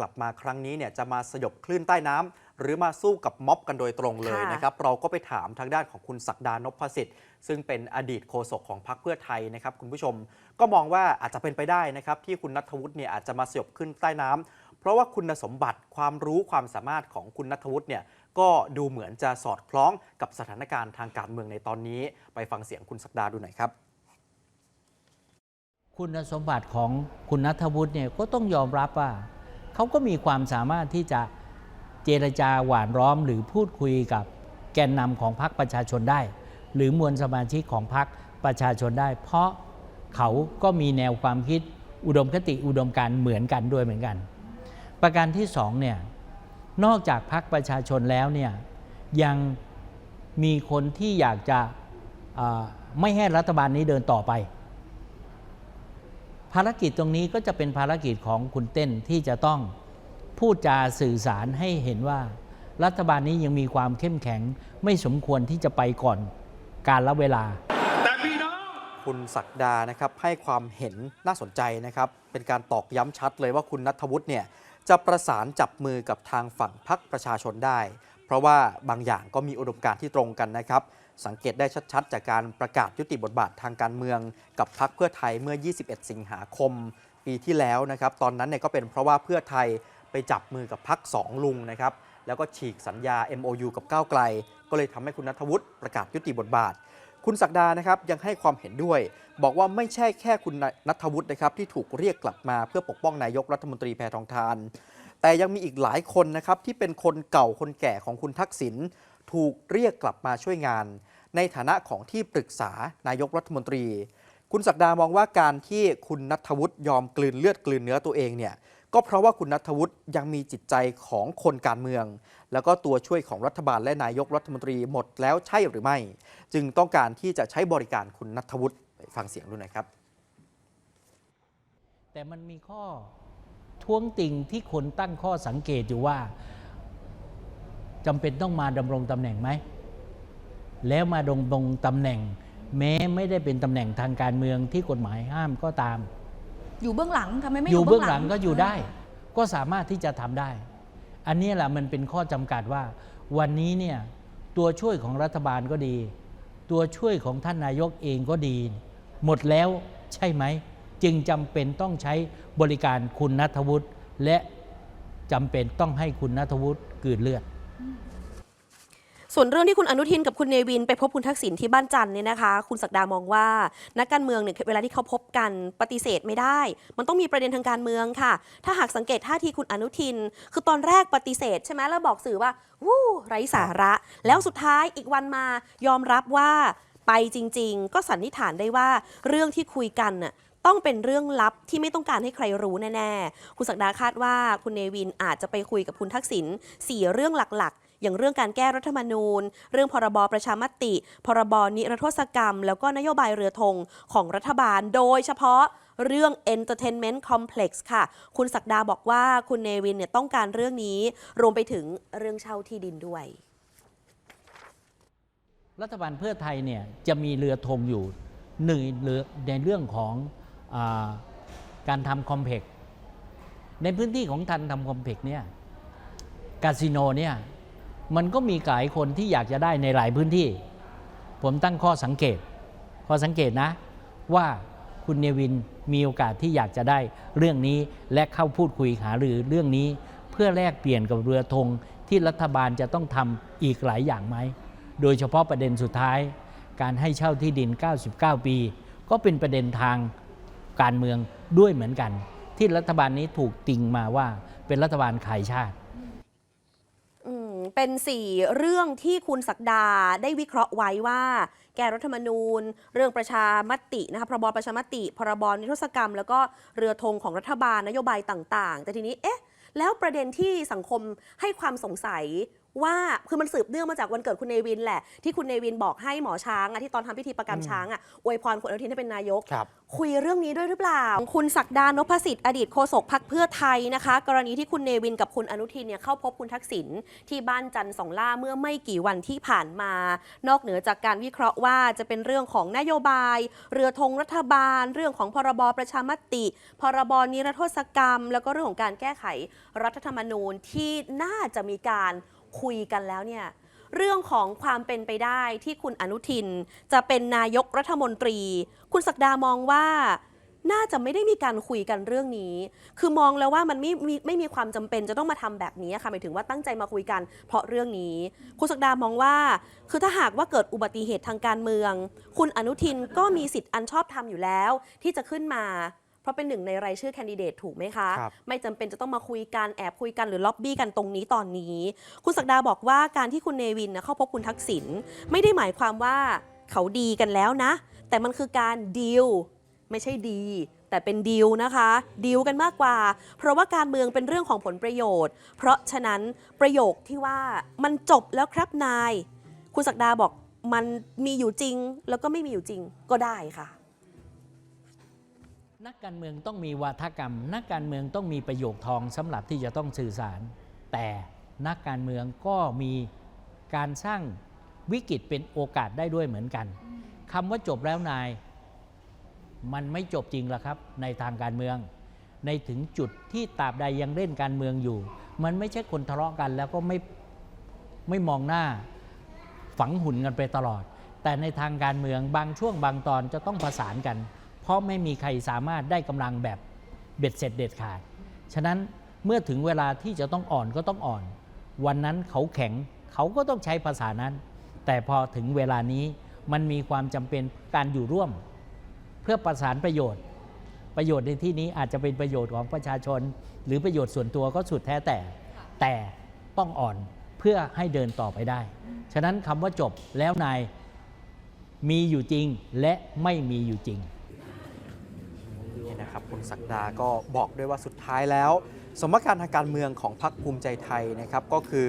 กลับมาครั้งนี้เนี่ยจะมาสยบคลื่นใต้น้ำหรือมาสู้กับม็อบกันโดยตรงเลยค่ะนะครับเราก็ไปถามทางด้านของคุณศักดานพสิทธิ์ ซึ่งเป็นอดีตโฆษกของพรรคเพื่อไทยนะครับคุณผู้ชม ก็มองว่าอาจจะเป็นไปได้นะครับที่คุณนัทวุฒิเนี่ยอาจจะมาสยบขึ้นใต้น้ำเพราะว่าคุณสมบัติความรู้ความสามารถของคุณนัทวุฒิเนี่ยก็ดูเหมือนจะสอดคล้องกับสถานการณ์ทางการเมืองในตอนนี้ ไปฟังเสียงคุณศักดาดูหน่อยครับคุณสมบัติของคุณนัทวุฒิเนี่ยก็ต้องยอมรับว่า เขาก็มีความสามารถที่จะเจรจาหวานล้อม หรือพูดคุยกับแกนนำของพรรคประชาชนได้ หรือมวลสมาชิกของพรรคประชาชนได้ เพราะเขาก็มีแนวความคิดอุดมคติอุดมการเหมือนกันด้วยเหมือนกัน ประการที่สองเนี่ยนอกจากพรรคประชาชนแล้วเนี่ยยังมีคนที่อยากจะไม่ให้รัฐบาลนี้เดินต่อไป ภารกิจตรงนี้ก็จะเป็นภารกิจของคุณเต้นที่จะต้องพูดจาสื่อสารให้เห็นว่า รัฐบาลนี้ยังมีความเข้มแข็งไม่สมควรที่จะไปก่อนการละเวลา แต่พี่น้อง คุณศักดานะครับให้ความเห็นน่าสนใจนะครับ เป็นการตอกย้ำชัดเลยว่าคุณนัทวุฒิเนี่ยจะประสานจับมือกับทางฝั่งพรรคประชาชนได้ เพราะว่าบางอย่างก็มีอุดมการณ์ที่ตรงกันนะครับสังเกตได้ชัดๆ จากการประกาศยุติบทบาททางการเมืองกับพรรคเพื่อไทยเมื่อ 21 สิงหาคม ปีที่แล้วนะครับ ตอนนั้นเนี่ยก็เป็นเพราะว่าเพื่อไทยไปจับมือกับพรรคสองลุงนะครับ แล้วก็ฉีกสัญญา MOU กับก้าวไกล ก็เลยทำให้คุณนัทวุฒิประกาศยุติบทบาท คุณศักดานะครับยังให้ความเห็นด้วย บอกว่าไม่ใช่แค่คุณนัทวุฒินะครับที่ถูกเรียกกลับมาเพื่อปกป้องนายกรัฐมนตรีแพทองทานแต่ยังมีอีกหลายคนนะครับที่เป็นคนเก่าคนแก่ของคุณทักษิณ ถูกเรียกกลับมาช่วยงาน ในฐานะของที่ปรึกษานายกรัฐมนตรี คุณศักดามองว่าการที่คุณนัทวุฒิยอมกลืนเลือดกลืนเนื้อตัวเองเนี่ยก็เพราะว่าคุณนัทวุฒิยังมีจิตใจของคนการเมือง แล้วก็ตัวช่วยของรัฐบาลและนายกรัฐมนตรีหมดแล้วใช่หรือไม่ จึงต้องการที่จะใช้บริการคุณนัทวุฒิไปฟังเสียงดูหน่อยครับ แต่มันมีข้อท้วงติงที่คนตั้งข้อสังเกตอยู่ว่า จำเป็นต้องมาดำรงตำแหน่งไหม แล้วมาดำรงตำแหน่ง แม้ไม่ได้เป็นตำแหน่งทางการเมืองที่กฎหมายห้ามก็ตาม อยู่เบื้องหลังทำไมไม่ออยู่ยู่เบื้องหลังก็อยู่ได้ ก็สามารถที่จะทำได้ อันนี้แหละมันเป็นข้อจำกัดว่า วันนี้เนี่ยตัวช่วยของรัฐบาลก็ดี ตัวช่วยของท่านนายกเองก็ดี หมดแล้วใช่ไหม จึงจำเป็นต้องใช้บริการคุณนัทวุฒิและจำเป็นต้องให้คุณนัทวุฒิกลืนเลือด ส่วนเรื่องที่คุณอนุทินกับคุณเนวินไปพบคุณทักษิณที่บ้านจันทร์เนี่ยนะคะ คุณศักดามองว่านักการเมืองเนี่ยเวลาที่เขาพบกันปฏิเสธไม่ได้ มันต้องมีประเด็นทางการเมืองค่ะ ถ้าหากสังเกตท่าทีคุณอนุทิน คือตอนแรกปฏิเสธใช่ไหมแล้วบอกสื่อว่าวู้ไร้สาระ แล้วสุดท้ายอีกวันมายอมรับว่าไปจริง ๆ ก็สันนิษฐานได้ว่าเรื่องที่คุยกันน่ะ ต้องเป็นเรื่องลับที่ไม่ต้องการให้ใครรู้แน่ๆ คุณศักดาคาดว่าคุณเนวินอาจจะไปคุยกับคุณทักษิณสี่เรื่องหลักๆ อย่างเรื่องการแก้รัฐธรรมนูญ เรื่องพรบประชามติ พรบนิรโทษกรรม แล้วก็นโยบายเรือธงของรัฐบาล โดยเฉพาะเรื่อง Entertainment Complex ค่ะ คุณศักดาบอกว่าคุณเนวินเนี่ยต้องการเรื่องนี้ รวมไปถึงเรื่องเช่าที่ดินด้วย รัฐบาลเพื่อไทยเนี่ยจะมีเรือธงอยู่หนึ่งเรือในเรื่องของ การทำคอมเพล็กซ์ในพื้นที่ของทันทำคอมเพล็กซ์เนี่ยคาสิโนเนี่ยมันก็มีหลายคนที่อยากจะได้ในหลายพื้นที่ ผมตั้งข้อสังเกต ข้อสังเกตนะ ว่าคุณเนวินมีโอกาสที่อยากจะได้เรื่องนี้และเข้าพูดคุยหารือเรื่องนี้ เพื่อแลกเปลี่ยนกับเรือธงที่รัฐบาลจะต้องทำอีกหลายอย่างไหม โดยเฉพาะประเด็นสุดท้าย การให้เช่าที่ดิน 99 ปี ก็เป็นประเด็นทาง การเมืองด้วยเหมือนกัน ที่รัฐบาลนี้ถูกติงมาว่าเป็นรัฐบาลขายชาติเป็นสี่เรื่องที่คุณศักดาได้วิเคราะห์ไว้ว่า แก้รัฐธรรมนูญ เรื่องประชามตินะคะพรบประชามติ พรบนิรโทษกรรม แล้วก็เรือธงของรัฐบาลนโยบายต่าง ๆ แต่ทีนี้เอ๊ะ แล้วประเด็นที่สังคมให้ความสงสัย ว่าคือมันสืบเนื่องมาจากวันเกิดคุณเนวินแหละ ที่คุณเนวินบอกให้หมอช้างอะที่ตอนทำพิธีประกันอืมช้างอะอวยพรคุณอนุทินให้เป็นนายกครับคุยเรื่องนี้ด้วยหรือเปล่า คุณศักดานพสิทธิ์อดีตโฆษกพักเพื่อไทยนะคะ กรณีที่คุณเนวินกับคุณอนุทินเนี่ยเข้าพบคุณทักษิณที่บ้านจันทร์สองล่าเมื่อไม่กี่วันที่ผ่านมา นอกเหนือจากการวิเคราะห์ว่าจะเป็นเรื่องของนโยบาย เรือธงรัฐบาล เรื่องของพรบประชามติ พรบนิรโทษกรรม แล้วก็เรื่องของการแก้ไขรัฐธรรมนูญที่น่าจะมีการ คุยกันแล้วเนี่ยเรื่องของความเป็นไปได้ที่คุณอนุทินจะเป็นนายกรัฐมนตรี คุณศักดามองว่าน่าจะไม่ได้มีการคุยกันเรื่องนี้ คือมองแล้วว่ามันไม่มีไม่มีความจำเป็นจะต้องมาทำแบบนี้ค่ะหมายถึงว่าตั้งใจมาคุยกันเพราะเรื่องนี้ คุณศักดามองว่า คือถ้าหากว่าเกิดอุบัติเหตุทางการเมือง คุณอนุทินก็มีสิทธิ์อันชอบธรรมอยู่แล้ว ที่จะขึ้นมา เพราะเป็นหนึ่งในรายชื่อแคนดิเดตถูกไหมคะครับไม่จำเป็นจะต้องมาคุยกันแอบคุยกันหรือล็อบบี้กันตรงนี้ตอนนี้ คุณศักดาบอกว่าการที่คุณเนวินนะเข้าพบคุณทักษิณไม่ได้หมายความว่าเขาดีกันแล้วนะ แต่มันคือการดีลไม่ใช่ดีแต่เป็นดีลนะคะดีลกันมากกว่า เพราะว่าการเมืองเป็นเรื่องของผลประโยชน์ เพราะฉะนั้นประโยคที่ว่ามันจบแล้วครับนาย คุณศักดาบอกมันมีอยู่จริง แล้วก็ไม่มีอยู่จริงก็ได้ค่ะ นักการเมืองต้องมีวาทกรรม นักการเมืองต้องมีประโยคทองสำหรับที่จะต้องสื่อสาร แต่นักการเมืองก็มีการสร้างวิกฤตเป็นโอกาสได้ด้วยเหมือนกันคำว่าจบแล้วนาย มันไม่จบจริงหรอกครับ ในทางการเมือง ในถึงจุดที่ตราบใดยังเล่นการเมืองอยู่ มันไม่ใช่คนทะเลาะกัน แล้วก็ไม่ไม่มองหน้าฝังหุ่นกันไปตลอด แต่ในทางการเมืองบางช่วงบางตอนจะต้องประสานกัน เพราะไม่มีใครสามารถได้กำลังแบบเบ็ดเสร็จเด็ดขาด ฉะนั้นเมื่อถึงเวลาที่จะต้องอ่อนก็ต้องอ่อน วันนั้นเขาแข็งเขาก็ต้องใช้ภาษานั้น แต่พอถึงเวลานี้มันมีความจำเป็นการอยู่ร่วม เพื่อประสานประโยชน์ ประโยชน์ในที่นี้อาจจะเป็นประโยชน์ของประชาชน หรือประโยชน์ส่วนตัวก็สุดแท้แต่ แต่ต้องอ่อนเพื่อให้เดินต่อไปได้ ฉะนั้นคำว่าจบแล้วนายมีอยู่จริงและไม่มีอยู่จริง นะครับคุณศักดาก็บอกด้วยว่าสุดท้ายแล้ว สมการทางการเมืองของพรรคภูมิใจไทยนะครับก็คือ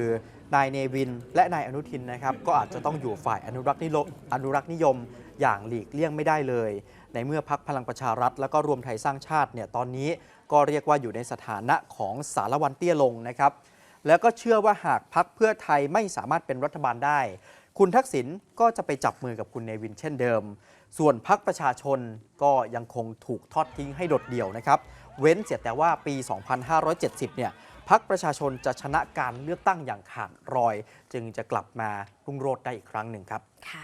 นายเนวินและนายอนุทินนะครับก็อาจจะต้องอยู่ฝ่ายอนุรักษ์นิยมอนุรักษ์นิยมอย่างหลีกเลี่ยงไม่ได้เลย ในเมื่อพรรคพลังประชารัฐ แล้วก็รวมไทยสร้างชาติเนี่ยตอนนี้ก็เรียกว่าอยู่ในสถานะของสารวันเตี้ยลงนะครับแล้วก็เชื่อว่าหากพักเพื่อไทยไม่สามารถเป็นรัฐบาลได้ คุณทักษิณก็จะไปจับมือกับคุณเนวินเช่นเดิม ส่วนพักประชาชนก็ยังคงถูกทอดทิ้งให้โดดเดี่ยวนะครับ เว้นเสียแต่ว่าปี 2570 เนี่ยพักประชาชนจะชนะการเลือกตั้งอย่างขาดรอย จึงจะกลับมารุ่งโรจน์ได้อีกครั้งหนึ่งครับค่ะ